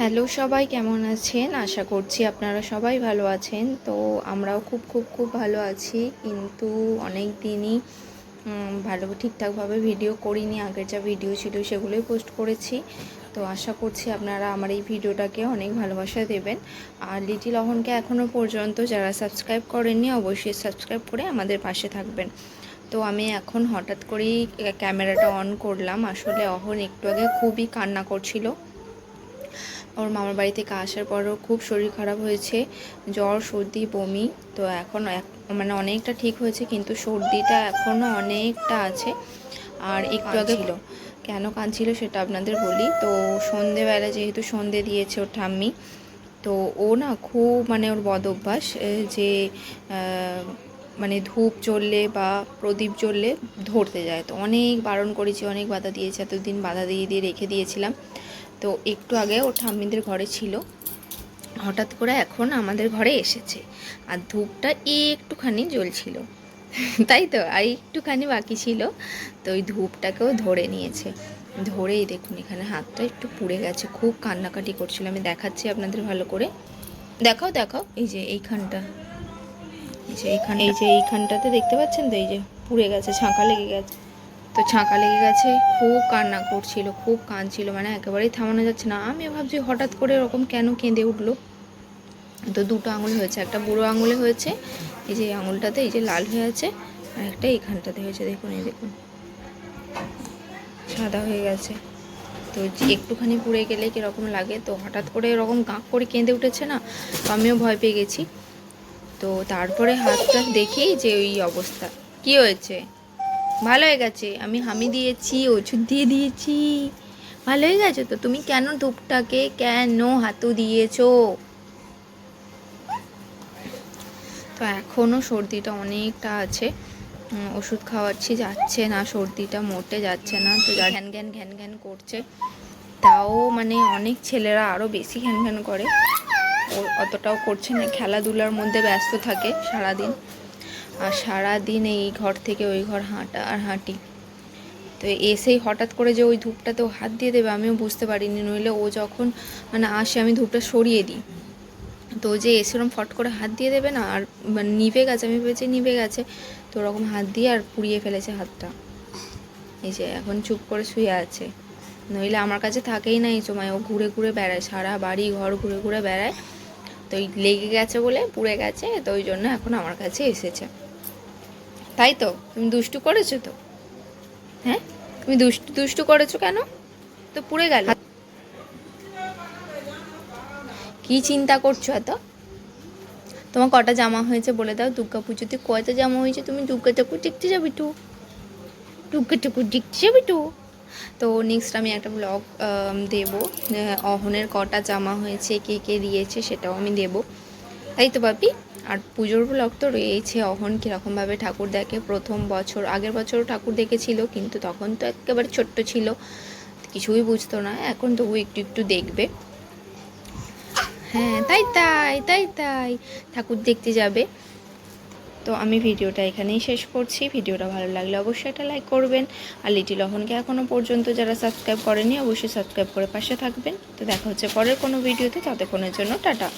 Hello সবাই কেমন আছেন? আশা করছি আপনারা সবাই ভালো আছেন। তো আমরাও খুব খুব খুব ভালো আছি। কিন্তু অনেক দিনই ভালো ঠিকঠাকভাবে ভিডিও করিনি। আগের যা ভিডিও ছিল সেগুলোই পোস্ট করেছি। তো আশা করছি আপনারা আমার এই ভিডিওটাকে অনেক ভালোবাসা দেবেন। আর লিটিল অহনকে এখনও পর্যন্ত যারা সাবস্ক্রাইব করেননি, অবশ্যই সাবস্ক্রাইব করে আমাদের পাশে থাকবেন। তো আমি এখন হঠাৎ করেই ক্যামেরাটা অন করলাম। আসলে অহন একটু আগে খুবই কান্না করছিল। ওর মামার বাড়ি থেকে আসার পরও খুব শরীর খারাপ হয়েছে। জ্বর সর্দি বমি। তো এখন মানে অনেকটা ঠিক হয়েছে কিন্তু সর্দিটা এখনও অনেকটা আছে। আর একটু আগে ছিল কেন কাঁদছিল সেটা আপনাদের বলি। তো সন্ধেবেলা যেহেতু সন্ধে দিয়েছে ওর ঠাম্মি তো ও না খুব মানে ওর বদ অভ্যাস যে মানে ধূপ জ্বললে বা প্রদীপ জ্বললে ধরতে যায়। তো অনেক বারণ করেছি, অনেক বাধা দিয়েছে, এতদিন বাধা দিয়ে দিয়ে রেখে দিয়েছিলাম। তো একটু আগে ওর ঠাম্মিদের ঘরে ছিল। হঠাৎ করে এখন আমাদের ঘরে এসেছে। আর ধূপটা একটুখানি জ্বলছিল। তাই তো? আর একটুখানি বাকি ছিল। তো ওই ধূপটাকেও ধরে নিয়েছে। ধরেই দেখুন, এখানে হাতটা একটু পুড়ে গেছে। খুব কান্নাকাটি করছিল। আমি দেখাচ্ছি আপনাদের ভালো করে। দেখাও দেখাও। এই যে এইখানটা। এইখান এই যে এইখানটাতে দেখতে পাচ্ছেন তো? এই যে পুড়ে গেছে, ছাঁকা লেগে গেছে। তো ছাঁকা লেগে গেছে, খুব কান্না করছিল, খুব কাঁদছিল মানে একেবারেই থামানো যাচ্ছে না। আমি ভাবছি হঠাৎ করে এরকম কেন কেঁদে উঠল? তো দুটো আঙুল হয়েছে, একটা বুড়ো আঙুলে হয়েছে, এই যে আঙুলটাতে এই যে লাল হয়ে আছে, আর একটা এইখানটাতে হয়েছে, দেখুন, এই দেখুন। সাদা হয়ে গেছে। তো একটুখানি পুড়ে গেলে কীরকম লাগে? তো হঠাৎ করে এরকম গাঁক করে কেঁদে উঠেছে না? তো আমিও ভয় পেয়ে গেছি। তো তারপরে হাতটা দেখি যে ওই অবস্থা। কি হয়েছে? ভালো হয়ে গেছে? আমি হামি দিয়েছি ওষুধ দিয়ে দিয়েছি। ভালো হয়ে গেছে তো? তুমি কেন ধূপটাকে কেন হাতু দিয়েছ? তো এখনও সর্দিটা অনেকটা আছে। ওষুধ খাওয়াচ্ছি যাচ্ছে না সর্দিটা মোটে যাচ্ছে না। তো যা ঘ্যান ঘ্যান ঘ্যান ঘ্যান করছে। তাও মানে অনেক ছেলেরা আরও বেশি ঘ্যান ঘ্যান করে। অতটাও করছে না। খেলাধুলার মধ্যে ব্যস্ত থাকে সারাদিন। আর সারাদিন এই ঘর থেকে ওই ঘর হাঁটা আর হাঁটি। তো এসেই হঠাৎ করে যে ওই ধূপটাতে ও হাত দিয়ে দেবে, আমিও বুঝতে পারিনি। নইলে ও যখন মানে আসে, আমি ধূপটা সরিয়ে দিই। তো যে এসে ওরকম ফট করে হাত দিয়ে দেবে না, আর মানে নিভে গেছে, আমি ভেবেছি নিভে গেছে। তো ওরকম হাত দিয়ে আর পুড়িয়ে ফেলেছে হাতটা। এই যে এখন চুপ করে শুয়ে আছে। নইলে আমার কাছে থাকেই না এই সময়। ও ঘুরে ঘুরে বেড়ায়, সারা বাড়ি ঘর ঘুরে ঘুরে বেড়ায়। তো ওই লেগে গেছে বলে পুড়ে গেছে, তো ওই জন্য এখন আমার কাছে এসেছে। তাই তো? তুমি দুষ্টু করেছ তো? হ্যাঁ? তুমি দুষ্টু দুষ্টু করেছ কেন? তো পুড়ে গেল। কি চিন্তা করছ এত? তোমার কটা জামা হয়েছে বলে দাও, দুর্গা পুজোতে কয়টা জামা হয়েছে তুমি? দুর্গা ঠাকুর দেখতে যাবি তো। দুর্গা ঠাকুর দেখতে যাবি তো। তো নেক্সট আমি একটা ব্লগ দেবো। অহনের কটা জামা হয়েছে, কে কে দিয়েছে সেটাও আমি দেবো। তাই তো বাপি আর পুজোর ব্লগ তো রয়েছে অহন কীরকমভাবে ঠাকুর দেখে প্রথম বছর, আগের বছরও ঠাকুর দেখেছিল, কিন্তু তখন তো একেবারে ছোট্ট ছিল, কিছুই বুঝতো না। এখন তবু একটু একটু দেখবে। হ্যাঁ তাই তাই তাই তাই, ঠাকুর দেখতে যাবে। তো আমি ভিডিওটা এখানেই শেষ করছি। ভিডিওটা ভালো লাগলে অবশ্যই একটা লাইক করবেন। আর লিটিল অহনকে এখনও পর্যন্ত যারা সাবস্ক্রাইব করেনি অবশ্যই সাবস্ক্রাইব করে পাশে থাকবেন। তো দেখা হচ্ছে পরের কোনো ভিডিওতে ততক্ষণের জন্য টাটা।